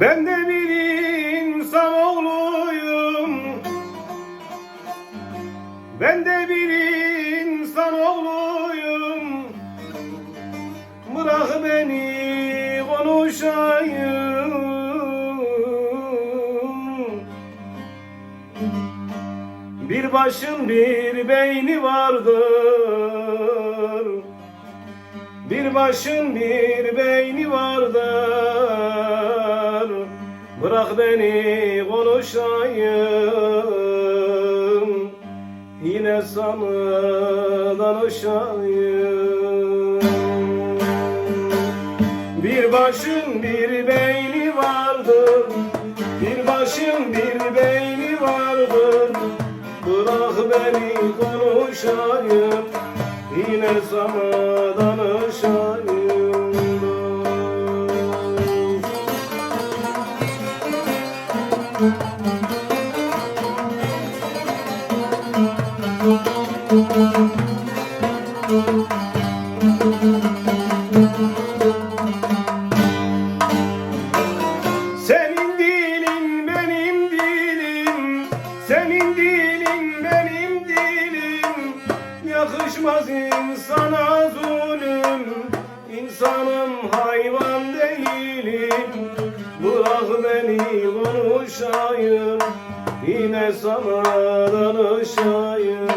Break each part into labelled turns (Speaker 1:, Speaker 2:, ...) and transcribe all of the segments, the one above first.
Speaker 1: Ben de bir insan insanoğluyum Ben de bir insan insanoğluyum Bırak beni konuşayım. Bir başın bir beyni vardır. Bir başın bir beyni vardır. Bırak beni konuşayım. Yine sana danışayım. Bir başın bir beyni vardır. Bir başın bir beyni vardır. Bırak beni konuşayım. Yine sana danışayım Yakışmaz insana zulüm İnsanım hayvan değilim. Bırak beni konuşayım Yine sana danışayım.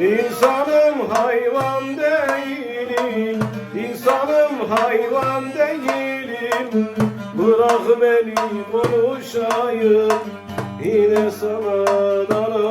Speaker 1: İnsanım hayvan değilim İnsanım hayvan değilim. Bırak beni konuşayım Yine sana danışayım